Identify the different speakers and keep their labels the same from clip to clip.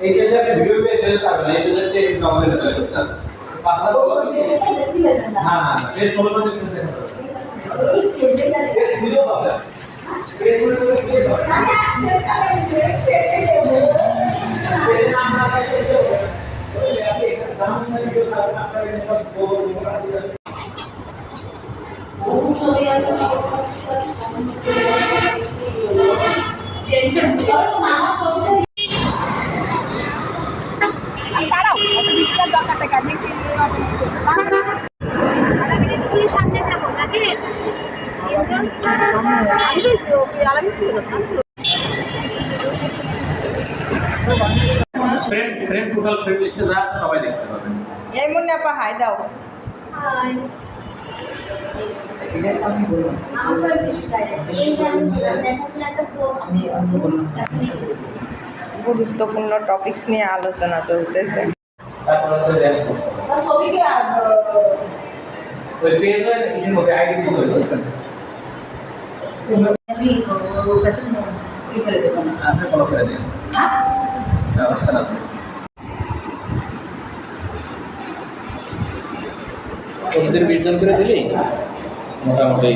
Speaker 1: এইটা যে ভিডিও পেয়ে ফেলে স্যার না এইটা যে নভেল ফেলে স্যার পাতলা বলো হ্যাঁ
Speaker 2: হ্যাঁ পেজ ফলো করতে ফেলে স্যার ভিডিও পাবে পেজ ফলো করতে ফেলে স্যার আমরা ভিডিও আমরা
Speaker 1: ফ্রেন্ড ফ্রেন্ড টোটাল ফ্রেন্ড লিস্টে যা সবাই দেখতে পাবেন।
Speaker 3: এই মুন্নি আপা হাই দাও। গুরুত্বপূর্ণ টপিকস নিয়ে আলোচনা চলতেছে।
Speaker 1: হয় এর মধ্যে আইডি দিয়ে বুঝছেন আপনি ফলো করে দিন ব্যবস্থা না তো ওদের বিজন করে দিলি মোটামুটি।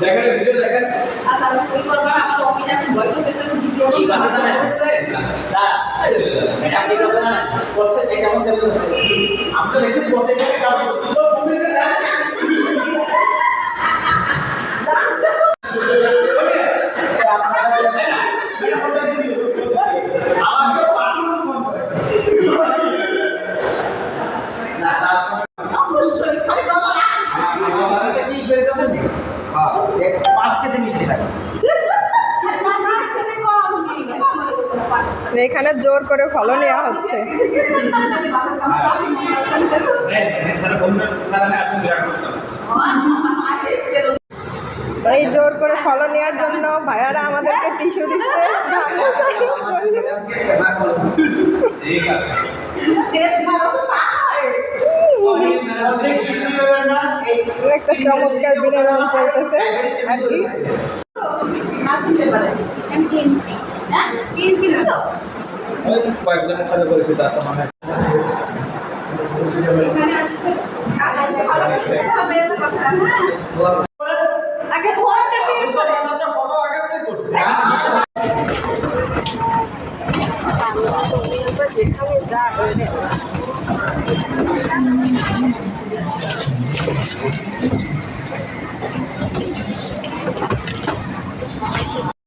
Speaker 1: দেখেন, ভিডিও দেখেন। কি কথা জানেন এটা কি কথা জানেন করছে যে কেমন দেখতে
Speaker 3: এখানে জোর করে ফলো নেওয়া হচ্ছে। এই জোর করে ফলো নেওয়ার জন্য ভাইয়ারা আমাদেরকে টিস্যু দিচ্ছে। একটা চমৎকার বিনোদন চলতেছে। আর কি
Speaker 2: কয়েকজনের সাথে পরিচিত মনে
Speaker 1: এখানে আসছে ตรงนี้ก็
Speaker 2: เสียค่าเล่
Speaker 4: นได้
Speaker 3: เลยเนี่ย